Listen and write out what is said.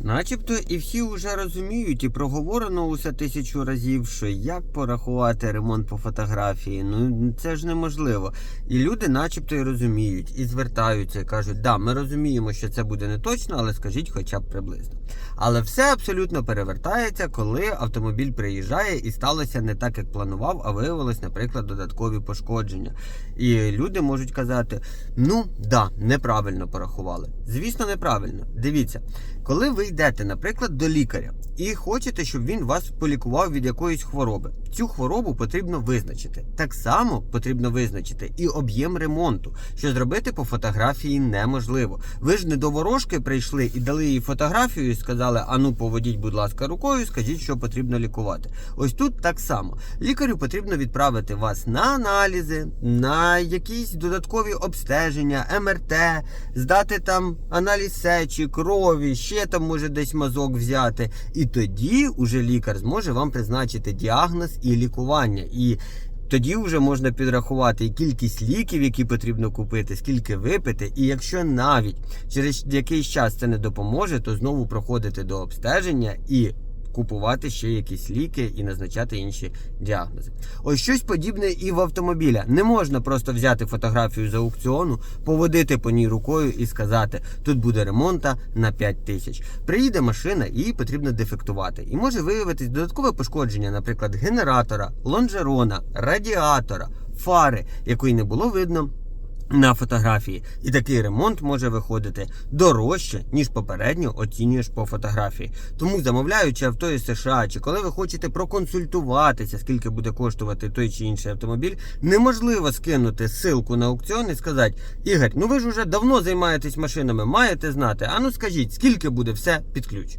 Начебто і всі вже розуміють, і проговорено усе тисячу разів, що як порахувати ремонт по фотографії. Ну це ж неможливо. І люди, начебто, і розуміють, і звертаються, і кажуть, да, ми розуміємо, що це буде не точно, але скажіть хоча б приблизно. Але все абсолютно перевертається, коли автомобіль приїжджає і сталося не так, як планував, а виявилось, наприклад, додаткові пошкодження. І люди можуть казати: ну да, неправильно порахували. Звісно, неправильно. Дивіться, коли ви йдете, наприклад, до лікаря і хочете, щоб він вас полікував від якоїсь хвороби, цю хворобу потрібно визначити. Так само потрібно визначити і об'єм ремонту, що зробити по фотографії неможливо. Ви ж не до ворожки прийшли і дали їй фотографію і сказали: ану, поводіть, будь ласка, рукою, скажіть, що потрібно лікувати. Ось тут так само. Лікарю потрібно відправити вас на аналізи, на якісь додаткові обстеження, МРТ, здати там аналіз сечі, крові, ще там може десь мазок взяти. І тоді уже лікар зможе вам призначити діагноз і лікування. І тоді вже можна підрахувати кількість ліків, які потрібно купити, скільки випити. І якщо навіть через якийсь час це не допоможе, то знову проходити до обстеження і купувати ще якісь ліки і назначати інші діагнози. Ось щось подібне і в автомобіля. Не можна просто взяти фотографію з аукціону, поводити по ній рукою і сказати, тут буде ремонта на 5 тисяч. Приїде машина, її потрібно дефектувати. І може виявитись додаткове пошкодження, наприклад, генератора, лонжерона, радіатора, фари, якої не було видно. На фотографії, і такий ремонт може виходити дорожче, ніж попередньо оцінюєш по фотографії. Тому замовляючи авто із США, чи коли ви хочете проконсультуватися, скільки буде коштувати той чи інший автомобіль, неможливо скинути ссылку на аукціон і сказати: Ігор, ну ви ж уже давно займаєтесь машинами, маєте знати. А ну скажіть, скільки буде все під ключ.